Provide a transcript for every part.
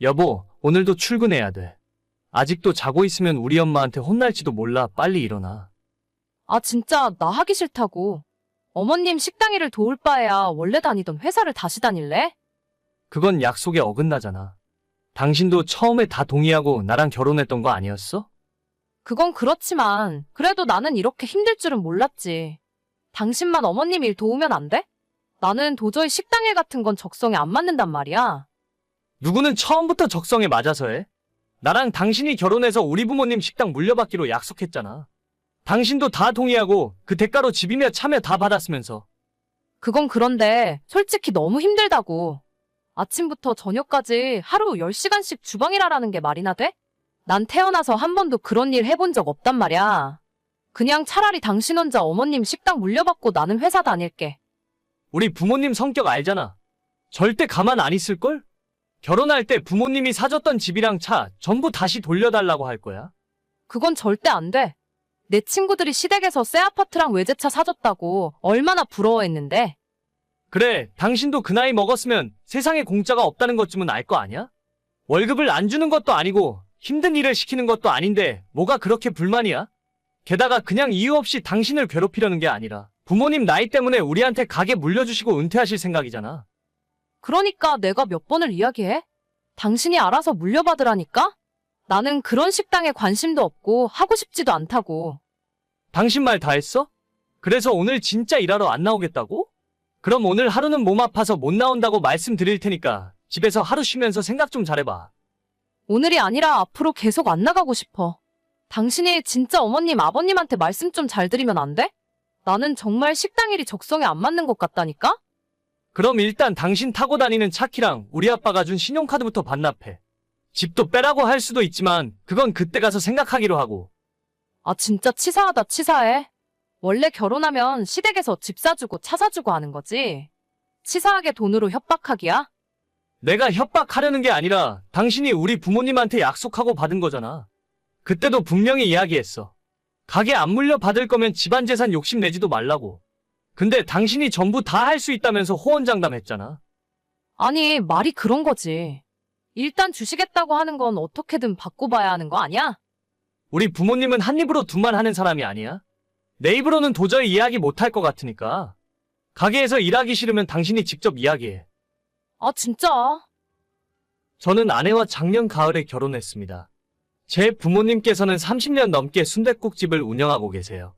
여보, 오늘도 출근해야 돼. 아직도 자고 있으면 우리 엄마한테 혼날지도 몰라. 빨리 일어나. 아, 진짜 나 하기 싫다고. 어머님 식당 일을 도울 바에야 원래 다니던 회사를 다시 다닐래? 그건 약속에 어긋나잖아. 당신도 처음에 다 동의하고 나랑 결혼했던 거 아니었어? 그건 그렇지만 그래도 나는 이렇게 힘들 줄은 몰랐지. 당신만 어머님 일 도우면 안 돼? 나는 도저히 식당 일 같은 건 적성에 안 맞는단 말이야. 누구는 처음부터 적성에 맞아서 해? 나랑 당신이 결혼해서 우리 부모님 식당 물려받기로 약속했잖아. 당신도 다 동의하고 그 대가로 집이며 차며 다 받았으면서. 그건 그런데 솔직히 너무 힘들다고. 아침부터 저녁까지 하루 10시간씩 주방 일하라는 게 말이나 돼? 난 태어나서 한 번도 그런 일 해본 적 없단 말이야. 그냥 차라리 당신 혼자 어머님 식당 물려받고 나는 회사 다닐게. 우리 부모님 성격 알잖아. 절대 가만 안 있을걸? 결혼할 때 부모님이 사줬던 집이랑 차 전부 다시 돌려달라고 할 거야. 그건 절대 안 돼. 내 친구들이 시댁에서 새 아파트랑 외제차 사줬다고 얼마나 부러워했는데. 그래, 당신도 그 나이 먹었으면 세상에 공짜가 없다는 것쯤은 알 거 아니야? 월급을 안 주는 것도 아니고 힘든 일을 시키는 것도 아닌데 뭐가 그렇게 불만이야? 게다가 그냥 이유 없이 당신을 괴롭히려는 게 아니라 부모님 나이 때문에 우리한테 가게 물려주시고 은퇴하실 생각이잖아. 그러니까 내가 몇 번을 이야기해? 당신이 알아서 물려받으라니까? 나는 그런 식당에 관심도 없고 하고 싶지도 않다고. 당신 말 다 했어? 그래서 오늘 진짜 일하러 안 나오겠다고? 그럼 오늘 하루는 몸 아파서 못 나온다고 말씀드릴 테니까 집에서 하루 쉬면서 생각 좀 잘해봐. 오늘이 아니라 앞으로 계속 안 나가고 싶어. 당신이 진짜 어머님, 아버님한테 말씀 좀 잘 드리면 안 돼? 나는 정말 식당 일이 적성에 안 맞는 것 같다니까? 그럼 일단 당신 타고 다니는 차키랑 우리 아빠가 준 신용카드부터 반납해. 집도 빼라고 할 수도 있지만 그건 그때 가서 생각하기로 하고. 아, 진짜 치사하다, 치사해. 원래 결혼하면 시댁에서 집 사주고 차 사주고 하는 거지. 치사하게 돈으로 협박하기야? 내가 협박하려는 게 아니라 당신이 우리 부모님한테 약속하고 받은 거잖아. 그때도 분명히 이야기했어. 가게 안 물려 받을 거면 집안 재산 욕심 내지도 말라고. 근데 당신이 전부 다 할 수 있다면서 호언장담했잖아. 아니, 말이 그런 거지. 일단 주시겠다고 하는 건 어떻게든 바꿔봐야 하는 거 아니야? 우리 부모님은 한 입으로 두말 하는 사람이 아니야. 내 입으로는 도저히 이야기 못할 것 같으니까. 가게에서 일하기 싫으면 당신이 직접 이야기해. 아, 진짜. 저는 아내와 작년 가을에 결혼했습니다. 제 부모님께서는 30년 넘게 순댓국집을 운영하고 계세요.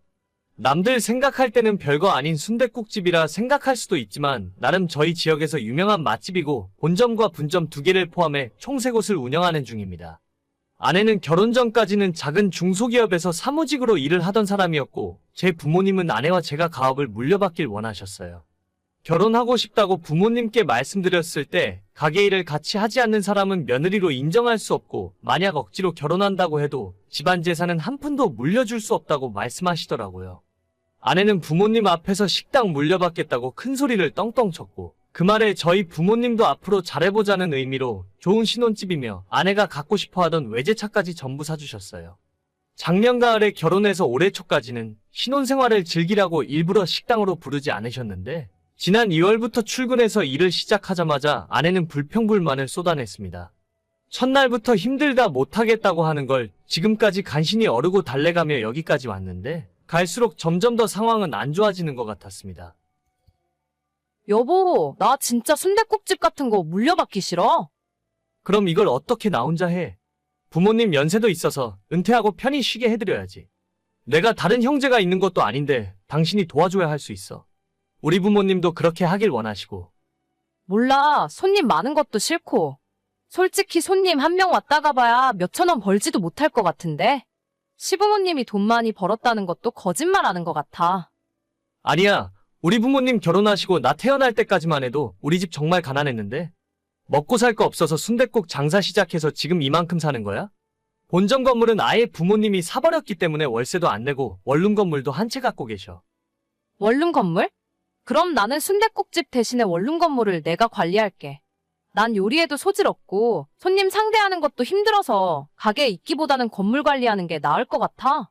남들 생각할 때는 별거 아닌 순댓국집이라 생각할 수도 있지만 나름 저희 지역에서 유명한 맛집이고 본점과 분점 두 개를 포함해 총 세 곳을 운영하는 중입니다. 아내는 결혼 전까지는 작은 중소기업에서 사무직으로 일을 하던 사람이었고 제 부모님은 아내와 제가 가업을 물려받길 원하셨어요. 결혼하고 싶다고 부모님께 말씀드렸을 때 가게 일을 같이 하지 않는 사람은 며느리로 인정할 수 없고 만약 억지로 결혼한다고 해도 집안 재산은 한 푼도 물려줄 수 없다고 말씀하시더라고요. 아내는 부모님 앞에서 식당 물려받겠다고 큰 소리를 떵떵 쳤고 그 말에 저희 부모님도 앞으로 잘해보자는 의미로 좋은 신혼집이며 아내가 갖고 싶어 하던 외제차까지 전부 사주셨어요. 작년 가을에 결혼해서 올해 초까지는 신혼생활을 즐기라고 일부러 식당으로 부르지 않으셨는데 지난 2월부터 출근해서 일을 시작하자마자 아내는 불평불만을 쏟아냈습니다. 첫날부터 힘들다 못하겠다고 하는 걸 지금까지 간신히 어르고 달래가며 여기까지 왔는데 갈수록 점점 더 상황은 안 좋아지는 것 같았습니다. 여보, 나 진짜 순댓국집 같은 거 물려받기 싫어. 그럼 이걸 어떻게 나 혼자 해? 부모님 연세도 있어서 은퇴하고 편히 쉬게 해드려야지. 내가 다른 형제가 있는 것도 아닌데 당신이 도와줘야 할 수 있어. 우리 부모님도 그렇게 하길 원하시고. 몰라, 손님 많은 것도 싫고. 솔직히 손님 한 명 왔다 가봐야 몇천 원 벌지도 못할 것 같은데. 시부모님이 돈 많이 벌었다는 것도 거짓말 하는 것 같아. 아니야. 우리 부모님 결혼하시고 나 태어날 때까지만 해도 우리 집 정말 가난했는데 먹고 살 거 없어서 순댓국 장사 시작해서 지금 이만큼 사는 거야? 본점 건물은 아예 부모님이 사버렸기 때문에 월세도 안 내고 원룸 건물도 한 채 갖고 계셔. 원룸 건물? 그럼 나는 순댓국집 대신에 원룸 건물을 내가 관리할게. 난 요리에도 소질 없고 손님 상대하는 것도 힘들어서 가게에 있기보다는 건물 관리하는 게 나을 것 같아.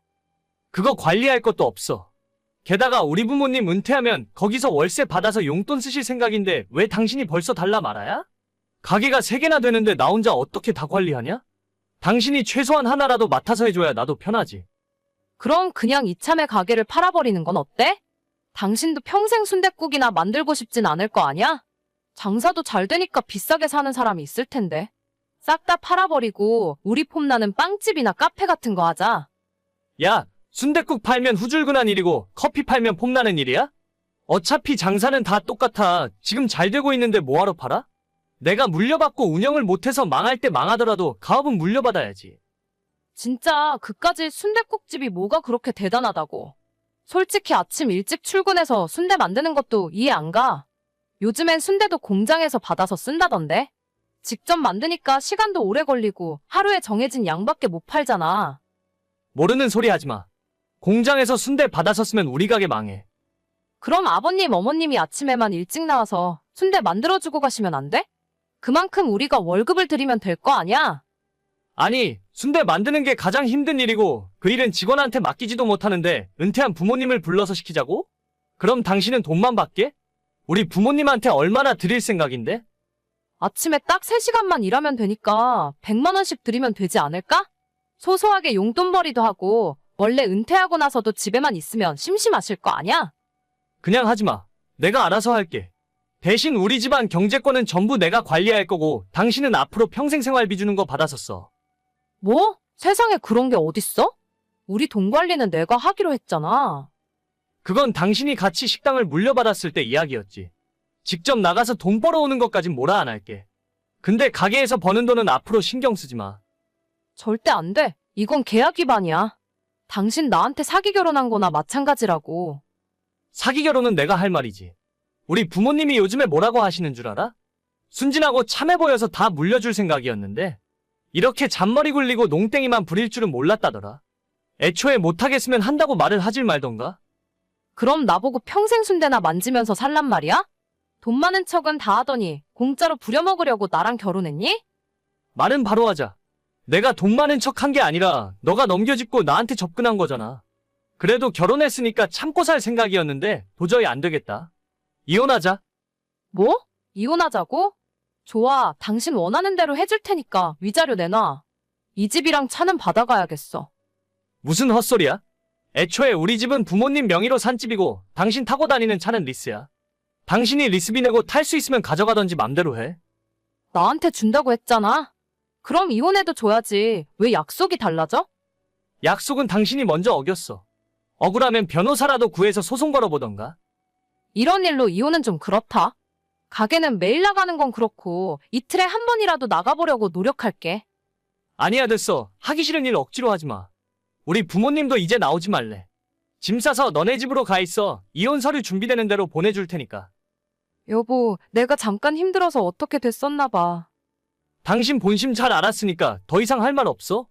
그거 관리할 것도 없어. 게다가 우리 부모님 은퇴하면 거기서 월세 받아서 용돈 쓰실 생각인데 왜 당신이 벌써 달라 말아야? 가게가 세 개나 되는데 나 혼자 어떻게 다 관리하냐? 당신이 최소한 하나라도 맡아서 해줘야 나도 편하지. 그럼 그냥 이참에 가게를 팔아버리는 건 어때? 당신도 평생 순댓국이나 만들고 싶진 않을 거 아니야? 장사도 잘 되니까 비싸게 사는 사람이 있을 텐데. 싹 다 팔아버리고 우리 폼나는 빵집이나 카페 같은 거 하자. 야, 순댓국 팔면 후줄근한 일이고 커피 팔면 폼나는 일이야? 어차피 장사는 다 똑같아. 지금 잘 되고 있는데 뭐하러 팔아? 내가 물려받고 운영을 못해서 망할 때 망하더라도 가업은 물려받아야지. 진짜 그까지 순댓국집이 뭐가 그렇게 대단하다고. 솔직히 아침 일찍 출근해서 순대 만드는 것도 이해 안 가. 요즘엔 순대도 공장에서 받아서 쓴다던데. 직접 만드니까 시간도 오래 걸리고 하루에 정해진 양밖에 못 팔잖아. 모르는 소리 하지 마. 공장에서 순대 받아서 쓰면 우리 가게 망해. 그럼 아버님, 어머님이 아침에만 일찍 나와서 순대 만들어주고 가시면 안 돼? 그만큼 우리가 월급을 드리면 될 거 아니야? 아니, 순대 만드는 게 가장 힘든 일이고 그 일은 직원한테 맡기지도 못하는데 은퇴한 부모님을 불러서 시키자고? 그럼 당신은 돈만 받게? 우리 부모님한테 얼마나 드릴 생각인데? 아침에 딱 3시간만 일하면 되니까 100만원씩 드리면 되지 않을까? 소소하게 용돈벌이도 하고 원래 은퇴하고 나서도 집에만 있으면 심심하실 거 아니야? 그냥 하지 마. 내가 알아서 할게. 대신 우리 집안 경제권은 전부 내가 관리할 거고 당신은 앞으로 평생 생활비 주는 거 받아서 써. 뭐? 세상에 그런 게 어딨어? 우리 돈 관리는 내가 하기로 했잖아. 그건 당신이 같이 식당을 물려받았을 때 이야기였지. 직접 나가서 돈 벌어오는 것까진 뭐라 안 할게. 근데 가게에서 버는 돈은 앞으로 신경 쓰지 마. 절대 안 돼. 이건 계약 위반이야. 당신 나한테 사기 결혼한 거나 마찬가지라고. 사기 결혼은 내가 할 말이지. 우리 부모님이 요즘에 뭐라고 하시는 줄 알아? 순진하고 참해 보여서 다 물려줄 생각이었는데 이렇게 잔머리 굴리고 농땡이만 부릴 줄은 몰랐다더라. 애초에 못하겠으면 한다고 말을 하질 말던가. 그럼 나보고 평생 순대나 만지면서 살란 말이야? 돈 많은 척은 다 하더니 공짜로 부려먹으려고 나랑 결혼했니? 말은 바로 하자. 내가 돈 많은 척 한 게 아니라 너가 넘겨짚고 나한테 접근한 거잖아. 그래도 결혼했으니까 참고 살 생각이었는데 도저히 안 되겠다. 이혼하자. 뭐? 이혼하자고? 좋아, 당신 원하는 대로 해줄 테니까 위자료 내놔. 이 집이랑 차는 받아가야겠어. 무슨 헛소리야? 애초에 우리 집은 부모님 명의로 산 집이고 당신 타고 다니는 차는 리스야. 당신이 리스비 내고 탈 수 있으면 가져가던지 맘대로 해. 나한테 준다고 했잖아. 그럼 이혼해도 줘야지. 왜 약속이 달라져? 약속은 당신이 먼저 어겼어. 억울하면 변호사라도 구해서 소송 걸어보던가. 이런 일로 이혼은 좀 그렇다. 가게는 매일 나가는 건 그렇고 이틀에 한 번이라도 나가보려고 노력할게. 아니야 됐어. 하기 싫은 일 억지로 하지 마. 우리 부모님도 이제 나오지 말래. 짐 싸서 너네 집으로 가 있어. 이혼 서류 준비되는 대로 보내줄 테니까. 여보, 내가 잠깐 힘들어서 어떻게 됐었나 봐. 당신 본심 잘 알았으니까 더 이상 할 말 없어?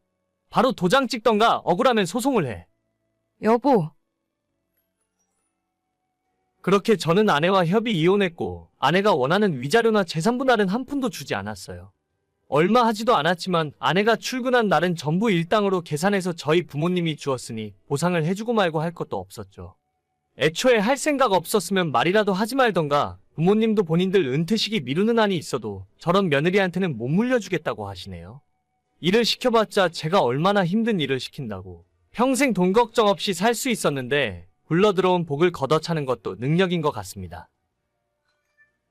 바로 도장 찍던가 억울하면 소송을 해. 여보, 그렇게 저는 아내와 협의 이혼했고 아내가 원하는 위자료나 재산 분할은 한 푼도 주지 않았어요. 얼마 하지도 않았지만 아내가 출근한 날은 전부 일당으로 계산해서 저희 부모님이 주었으니 보상을 해주고 말고 할 것도 없었죠. 애초에 할 생각 없었으면 말이라도 하지 말던가 부모님도 본인들 은퇴식이 미루는 한이 있어도 저런 며느리한테는 못 물려주겠다고 하시네요. 일을 시켜봤자 제가 얼마나 힘든 일을 시킨다고. 평생 돈 걱정 없이 살 수 있었는데 굴러 들어온 복을 걷어차는 것도 능력인 것 같습니다.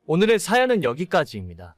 오늘의 사연은 여기까지입니다.